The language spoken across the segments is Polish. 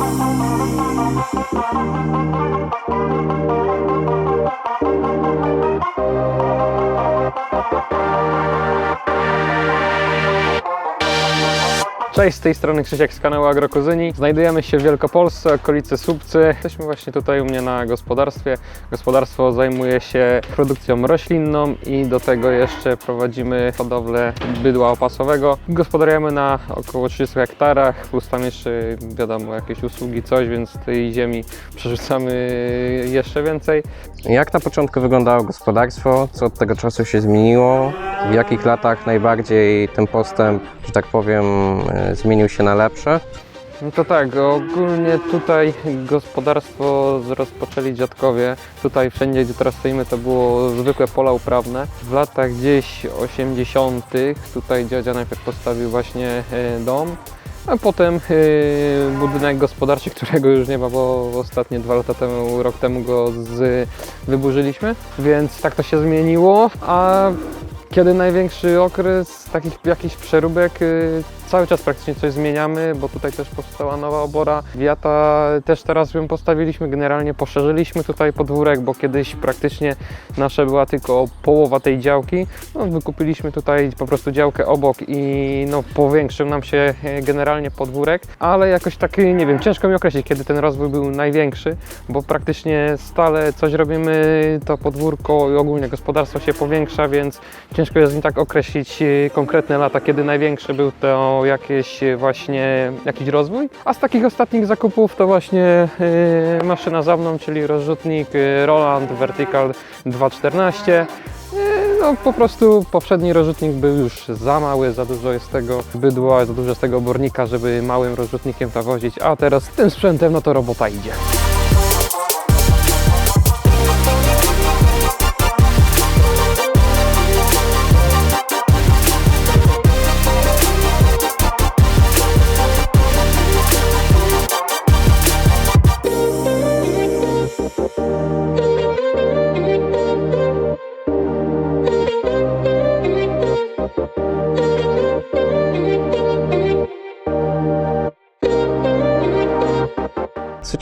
Thank you. Cześć, z tej strony Krzysiek z kanału Agrokuzyni. Znajdujemy się w Wielkopolsce, okolicy Słupcy. Jesteśmy właśnie tutaj u mnie na gospodarstwie. Gospodarstwo zajmuje się produkcją roślinną i do tego jeszcze prowadzimy hodowlę bydła opasowego. Gospodarujemy na około 30 hektarach, plus tam jeszcze wiadomo jakieś usługi, coś, więc tej ziemi przerzucamy jeszcze więcej. Jak na początku wyglądało gospodarstwo? Co od tego czasu się zmieniło? W jakich latach najbardziej ten postęp, że tak powiem, e, zmienił się na lepsze? No to tak, ogólnie tutaj gospodarstwo rozpoczęli dziadkowie. Tutaj wszędzie, gdzie teraz stoimy, to było zwykłe pola uprawne. W latach gdzieś 80. tutaj dziadzia najpierw postawił właśnie e, dom, a potem e, budynek gospodarczy, którego już nie ma, bo ostatnie dwa lata temu, rok temu go z, wyburzyliśmy, więc tak to się zmieniło, a kiedy największy okres takich jakichś przeróbek, y, cały czas praktycznie coś zmieniamy, bo tutaj też powstała nowa obora. Wiata też teraz ją postawiliśmy, generalnie poszerzyliśmy tutaj podwórek, bo kiedyś praktycznie nasza była tylko połowa tej działki. No, wykupiliśmy tutaj po prostu działkę obok i no, powiększył nam się e, generalnie podwórek, ale jakoś tak, nie wiem, ciężko mi określić, kiedy ten rozwój był największy, bo praktycznie stale coś robimy, to podwórko i ogólnie gospodarstwo się powiększa, więc ciężko jest mi tak określić e, konkretne lata, kiedy największy był to jakieś e, właśnie jakiś rozwój. A z takich ostatnich zakupów to właśnie e, maszyna za mną, czyli rozrzutnik e, Roland Vertical 214. E, No po prostu poprzedni rozrzutnik był już za mały, za dużo jest tego bydła, za dużo jest tego obornika, żeby małym rozrzutnikiem zawozić, a teraz tym sprzętem no to robota idzie.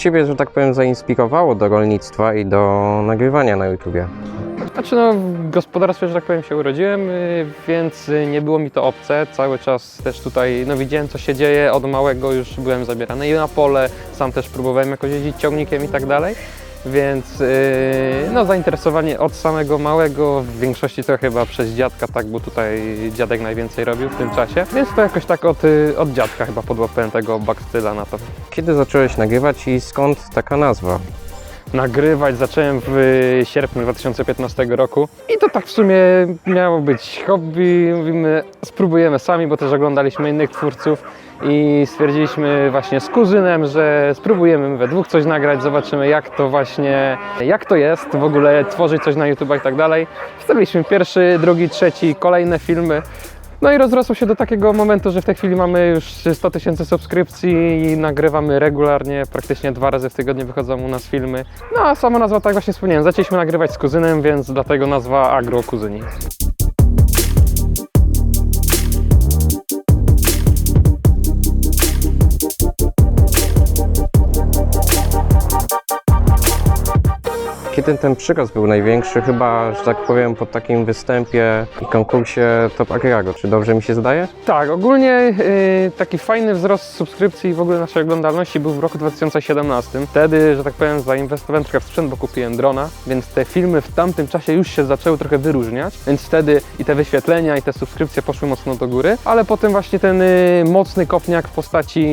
Ciebie, że tak powiem, zainspirowało do rolnictwa i do nagrywania na YouTubie? Znaczy no, w gospodarstwie, że tak powiem, się urodziłem, y, więc y, nie było mi to obce. Cały czas też tutaj, no widziałem co się dzieje, od małego już byłem zabierany i na pole, sam też próbowałem jakoś jeździć ciągnikiem i tak dalej. Więc yy, no, zainteresowanie od samego małego, w większości to chyba przez dziadka, tak, bo tutaj dziadek najwięcej robił w tym czasie. Więc to jakoś tak od, y, od dziadka chyba podłapałem tego bakstyla na to. Kiedy zacząłeś nagrywać i skąd taka nazwa? nagrywać zacząłem w sierpniu 2015 roku i to tak w sumie miało być hobby. Mówimy, spróbujemy sami, bo też oglądaliśmy innych twórców i stwierdziliśmy właśnie z kuzynem, że spróbujemy we dwóch coś nagrać, zobaczymy jak to właśnie, jak to jest w ogóle tworzyć coś na YouTube i tak dalej. Wstawiliśmy pierwszy, drugi, trzeci, kolejne filmy. No i rozrosło się do takiego momentu, że w tej chwili mamy już 100 tysięcy subskrypcji i nagrywamy regularnie, praktycznie dwa razy w tygodniu wychodzą u nas filmy. No a sama nazwa, tak właśnie wspomniałem, zaczęliśmy nagrywać z kuzynem, więc dlatego nazwa Agro Kuzyni. Kiedy ten przyrost był największy? Chyba, że tak powiem, po takim występie i konkursie Top Agrago. Czy dobrze mi się zdaje? Tak, ogólnie y, taki fajny wzrost subskrypcji i w ogóle naszej oglądalności był w roku 2017. Wtedy, że tak powiem, zainwestowałem trochę w sprzęt, bo kupiłem drona, więc te filmy w tamtym czasie już się zaczęły trochę wyróżniać, więc wtedy i te wyświetlenia, i te subskrypcje poszły mocno do góry, ale potem właśnie ten y, mocny kopniak w postaci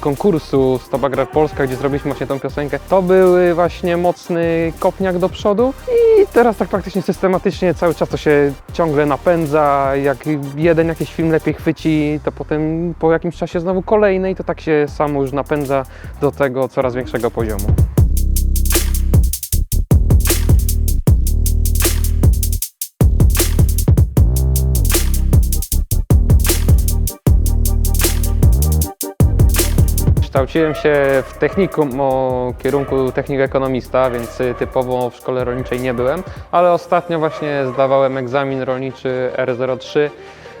konkursu Stop Agrar Polska, gdzie zrobiliśmy właśnie tą piosenkę, to był właśnie mocny kopniak do przodu i teraz tak praktycznie systematycznie cały czas to się ciągle napędza, jak jeden jakiś film lepiej chwyci, to potem po jakimś czasie znowu kolejny i to tak się samo już napędza do tego coraz większego poziomu. Kształciłem się w technikum o kierunku technik ekonomista, więc typowo w szkole rolniczej nie byłem, ale ostatnio właśnie zdawałem egzamin rolniczy R03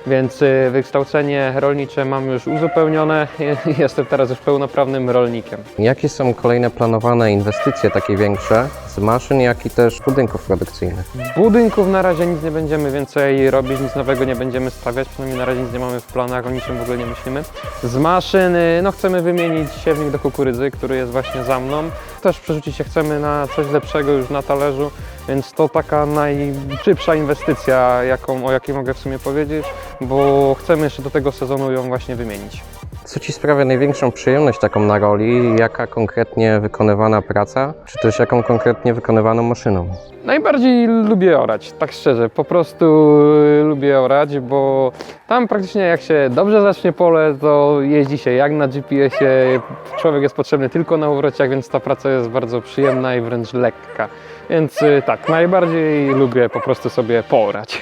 więc y, wykształcenie rolnicze mam już uzupełnione. Jestem teraz już pełnoprawnym rolnikiem. Jakie są kolejne planowane inwestycje takie większe z maszyn, jak i też budynków produkcyjnych? Budynków na razie nic nie będziemy więcej robić, nic nowego nie będziemy stawiać, przynajmniej na razie nic nie mamy w planach, o niczym w ogóle nie myślimy. Z maszyny, no chcemy wymienić siewnik do kukurydzy, który jest właśnie za mną. Też przerzucić się chcemy na coś lepszego już na talerzu, więc to taka najszybsza inwestycja, jaką, o jakiej mogę w sumie powiedzieć, bo chcemy jeszcze do tego sezonu ją właśnie wymienić. Co Ci sprawia największą przyjemność taką na roli? Jaka konkretnie wykonywana praca, czy też jaką konkretnie wykonywaną maszyną? Najbardziej lubię orać, tak szczerze, po prostu y, lubię orać, bo tam praktycznie jak się dobrze zacznie pole, to jeździ się jak na GPS-ie, człowiek jest potrzebny tylko na urociach, więc ta praca jest bardzo przyjemna i wręcz lekka. Więc y, tak, najbardziej lubię po prostu sobie poorać.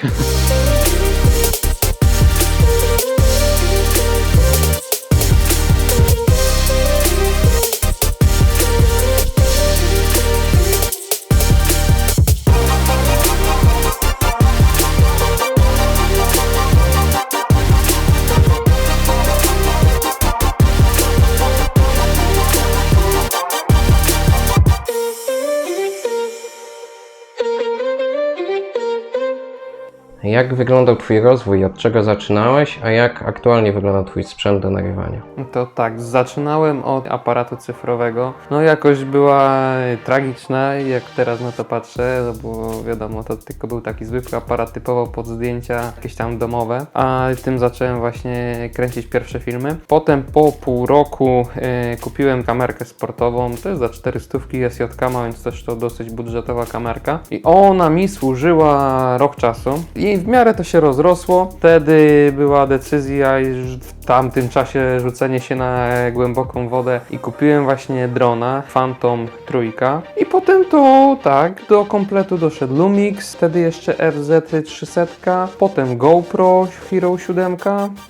Jak wyglądał Twój rozwój? Od czego zaczynałeś, a jak aktualnie wygląda Twój sprzęt do nagrywania? To tak, zaczynałem od aparatu cyfrowego. No jakoś była tragiczna, jak teraz na to patrzę, no bo wiadomo, to tylko był taki zwykły aparat typowo pod zdjęcia, jakieś tam domowe, a tym zacząłem właśnie kręcić pierwsze filmy. Potem po pół roku e, kupiłem kamerkę sportową, to jest za 400 SJK, więc też to dosyć budżetowa kamerka. I ona mi służyła rok czasu i w miarę to się rozrosło. Wtedy była decyzja, w tamtym czasie rzucenie się na głęboką wodę i kupiłem właśnie drona Phantom trójka. I potem to tak, do kompletu doszedł Lumix, wtedy jeszcze FZ 300, potem GoPro Hero 7,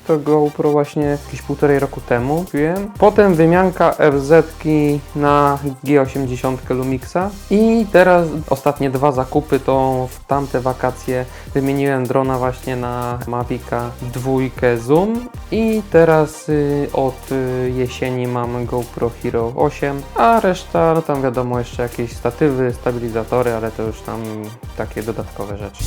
to GoPro właśnie jakieś półtorej roku temu kupiłem. Potem wymianka FZ na G80 Lumixa i teraz ostatnie dwa zakupy to w tamte wakacje wymieniłem drona właśnie na Mavica 2 Zoom i teraz y, od y, jesieni mam GoPro Hero 8, a reszta, no tam wiadomo jeszcze jakieś statywy, stabilizatory, ale to już tam takie dodatkowe rzeczy.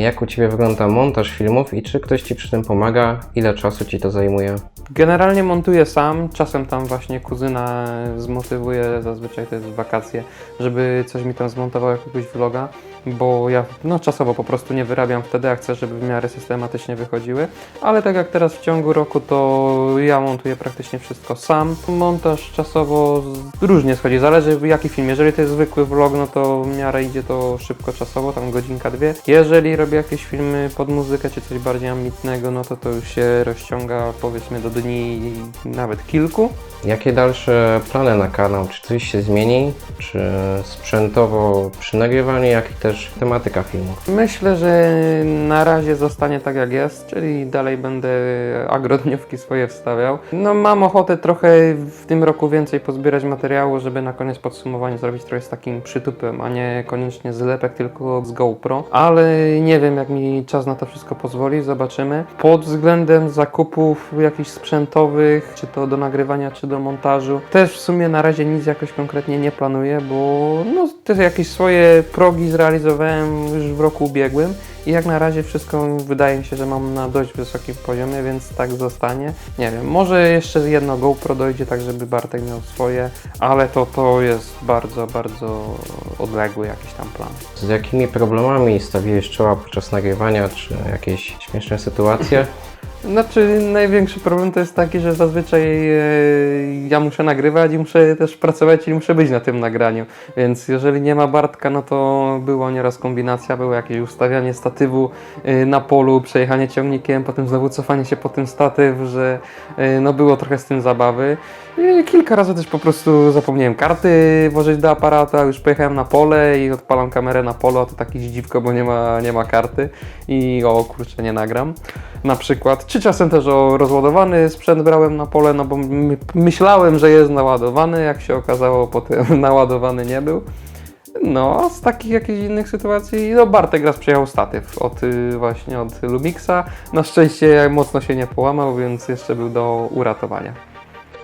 Jak u Ciebie wygląda montaż filmów i czy ktoś Ci przy tym pomaga? Ile czasu Ci to zajmuje? Generalnie montuję sam, czasem tam właśnie kuzyna zmotywuje, zazwyczaj to jest wakacje, żeby coś mi tam zmontował jakiegoś vloga, bo ja no, czasowo po prostu nie wyrabiam wtedy, a chcę, żeby w miarę systematycznie wychodziły, ale tak jak teraz w ciągu roku, to ja montuję praktycznie wszystko sam. Montaż czasowo różnie schodzi, zależy jaki film. Jeżeli to jest zwykły vlog, no to w miarę idzie to szybko czasowo, tam godzinka, dwie. Jeżeli robię jakieś filmy pod muzykę, czy coś bardziej ambitnego, no to to już się rozciąga powiedzmy do dni nawet kilku. Jakie dalsze plany na kanał? Czy coś się zmieni? Czy sprzętowo przy nagrywaniu, jak i też tematyka filmu? Myślę, że na razie zostanie tak jak jest, czyli dalej będę agrodniówki swoje wstawiał. No mam ochotę trochę w tym roku więcej pozbierać materiału, żeby na koniec podsumowanie zrobić trochę z takim przytupem, a nie koniecznie zlepek, tylko z GoPro. Ale nie wiem jak mi czas na to wszystko pozwoli, zobaczymy. Pod względem zakupów jakichś sprzętowych, czy to do nagrywania, czy do montażu, też w sumie na razie nic jakoś konkretnie nie planuję, bo no, te jakieś swoje progi zrealizowałem już w roku ubiegłym i jak na razie wszystko wydaje mi się, że mam na dość wysokim poziomie, więc tak zostanie. Nie wiem, może jeszcze jedno GoPro dojdzie tak, żeby Bartek miał swoje, ale to, to jest bardzo, bardzo odległy jakiś tam plan. Z jakimi problemami stawiłeś czoła podczas nagrywania, czy jakieś śmieszne sytuacje? Znaczy, największy problem to jest taki, że zazwyczaj e, ja muszę nagrywać i muszę też pracować i muszę być na tym nagraniu. Więc jeżeli nie ma Bartka, no to było nieraz kombinacja, było jakieś ustawianie statywu e, na polu, przejechanie ciągnikiem, potem znowu cofanie się po ten statyw, że e, no było trochę z tym zabawy. I kilka razy też po prostu zapomniałem karty włożyć do aparata, już pojechałem na pole i odpalam kamerę na polu, a to takie dziwko, bo nie ma, nie ma karty i o kurczę, nie nagram na przykład. Czy czasem też o rozładowany sprzęt brałem na pole, no bo my, myślałem, że jest naładowany, jak się okazało, potem naładowany nie był. No, z takich jakichś innych sytuacji, no Bartek raz przejechał statyw od y, właśnie od Lumixa. Na szczęście mocno się nie połamał, więc jeszcze był do uratowania.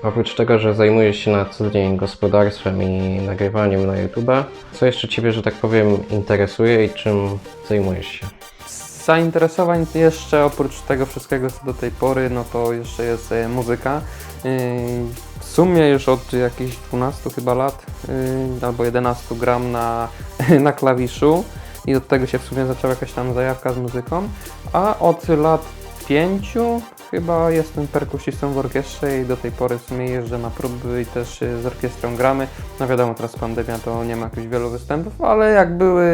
Oprócz tego, że zajmujesz się na co dzień gospodarstwem i nagrywaniem na YouTube, co jeszcze Ciebie, że tak powiem, interesuje i czym zajmujesz się? Zainteresowań jeszcze oprócz tego wszystkiego co do tej pory, no to jeszcze jest e, muzyka. Yy, W sumie już od jakichś 12 chyba lat yy, albo 11 gram na, na klawiszu i od tego się w sumie zaczęła jakaś tam zajawka z muzyką, a od lat 5 chyba jestem perkusistą w orkiestrze i do tej pory w sumie jeżdżę na próby i też y, z orkiestrą gramy. No wiadomo, teraz pandemia to nie ma jakichś wielu występów, ale jak były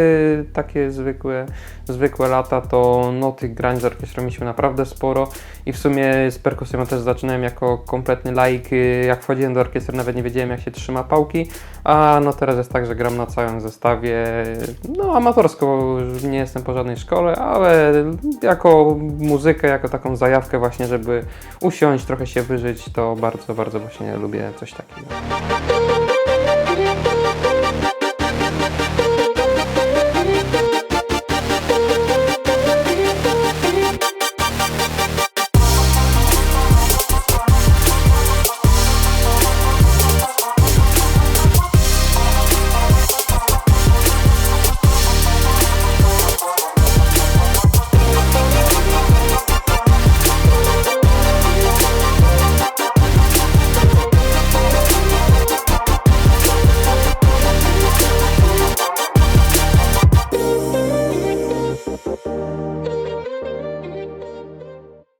takie zwykłe, zwykłe lata, to no tych grań z orkiestrą mieliśmy naprawdę sporo i w sumie z perkusją też zaczynałem jako kompletny laik. y, Jak wchodziłem do orkiestry nawet nie wiedziałem jak się trzyma pałki, a no teraz jest tak, że gram na całym zestawie, no amatorsko, nie jestem po żadnej szkole, ale jako muzykę, jako taką zajawkę właśnie, żeby usiąść, trochę się wyżyć, to bardzo, bardzo właśnie lubię coś takiego.